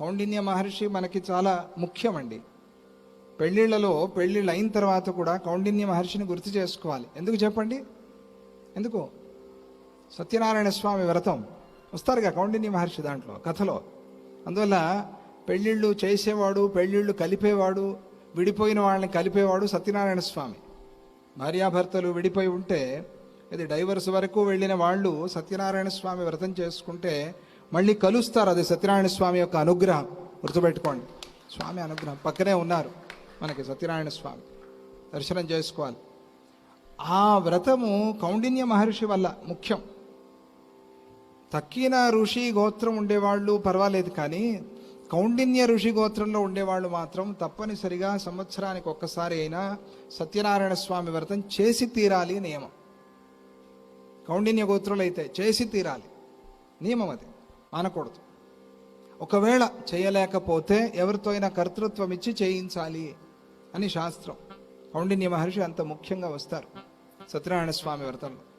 కౌండిన్య మహర్షి మనకి చాలా ముఖ్యమండి. పెళ్ళిళ్ళలో పెళ్ళిళ్ళు అయిన తర్వాత కూడా కౌండిన్య మహర్షిని గుర్తు చేసుకోవాలి. ఎందుకు చెప్పండి? ఎందుకు? సత్యనారాయణ స్వామి వ్రతం. వస్తారుగా కౌండిన్య మహర్షి దాంట్లో కథలో. అందువల్ల పెళ్ళిళ్ళు చేసేవాడు పెళ్ళిళ్ళు కలిపేవాడు విడిపోయిన వాళ్ళని కలిపేవాడు సత్యనారాయణ స్వామి. భార్యాభర్తలు విడిపోయి ఉంటే ఇది డైవర్స్ వరకు వెళ్ళిన వాళ్ళు సత్యనారాయణ స్వామి వ్రతం చేసుకుంటే మళ్ళీ కలుస్తారు. అది సత్యనారాయణ స్వామి యొక్క అనుగ్రహం. గుర్తుపెట్టుకోండి. స్వామి అనుగ్రహం. పక్కనే ఉన్నారు మనకి సత్యనారాయణ స్వామి. దర్శనం చేసుకోవాలి. ఆ వ్రతము కౌండిన్య మహర్షి వల్ల ముఖ్యం. తక్కిన ఋషి గోత్రం ఉండేవాళ్ళు పర్వాలేదు కానీ కౌండిన్య ఋషి గోత్రంలో ఉండేవాళ్ళు మాత్రం తప్పనిసరిగా సంవత్సరానికి ఒక్కసారి అయినా సత్యనారాయణ స్వామి వ్రతం చేసి తీరాలి నియమం. కౌండిన్య గోత్రులు అయితే చేసి తీరాలి. నియమం అది. అనకూడదు ఒకవేళ చేయలేకపోతే ఎవరితో అయినా కర్తృత్వం ఇచ్చి చేయించాలి అని శాస్త్రం. కౌండిన్య మహర్షి అంత ముఖ్యంగా వస్తారు. సత్యనారాయణ స్వామి వ్రతంలో.